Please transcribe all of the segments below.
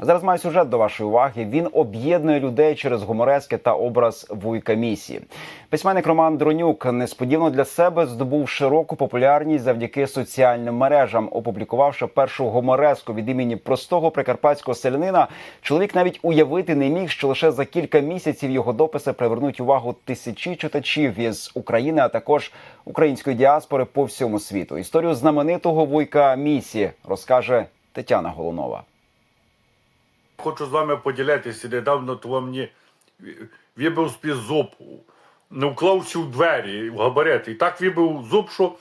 Зараз маю сюжет до вашої уваги. Він об'єднує людей через гуморески та образ вуйка місії. Письменник Роман Дронюк несподівано для себе здобув широку популярність завдяки соціальним мережам, опублікувавши першу гумореску від імені простого прикарпатського селянина. Чоловік навіть уявити не міг, що лише за кілька місяців його дописи привернуть увагу тисячі читачів із України, а також української діаспори по всьому світу. Історію знаменитого вуйка місії розкаже Тетяна Голунова. Хочу з вами поділитися. Недавно то мені вибив з-під зуб, не вклався в двері, в габарет. І так вибив зуб, що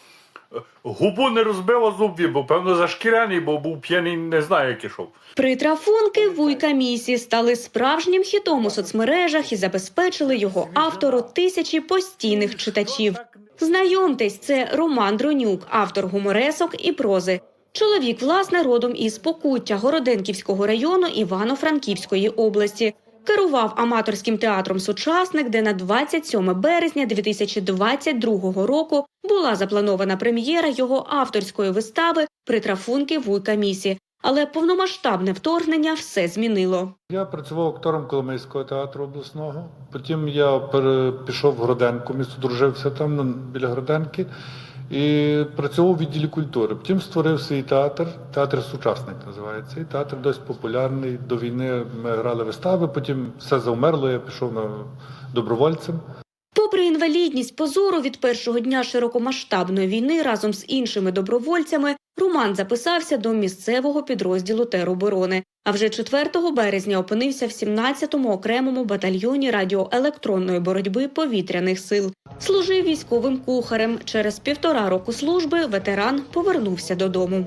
е, губу не розбив, а зуб вибив. Певно, зашкіряний, бо був п'яний, не знаю, як ішов. Притрафунки вуйка місі стали справжнім хітом у соцмережах і забезпечили його автору тисячі постійних читачів. Знайомтесь, це Роман Дронюк, автор гуморесок і прози. Чоловік, власне, родом із Покуття Городенківського району Івано-Франківської області. Керував аматорським театром Сучасник, де на 27 березня 2022 року була запланована прем'єра його авторської вистави Притрафунки вуйка місі. Але повномасштабне вторгнення все змінило. Я працював актором Коломийського театру обласного. Потім я пішов в Гроденку, місто дружився там біля Гроденки, і працював у відділі культури. Потім створив свій театр, театр сучасник називається. І театр досить популярний. До війни ми грали вистави, потім все завмерло, я пішов на добровольцем. Попри інвалідність позору від першого дня широкомасштабної війни разом з іншими добровольцями, Роман записався до місцевого підрозділу тероборони. А вже 4 березня опинився в 17-му окремому батальйоні радіоелектронної боротьби повітряних сил. Служив військовим кухарем. Через півтора року служби ветеран повернувся додому.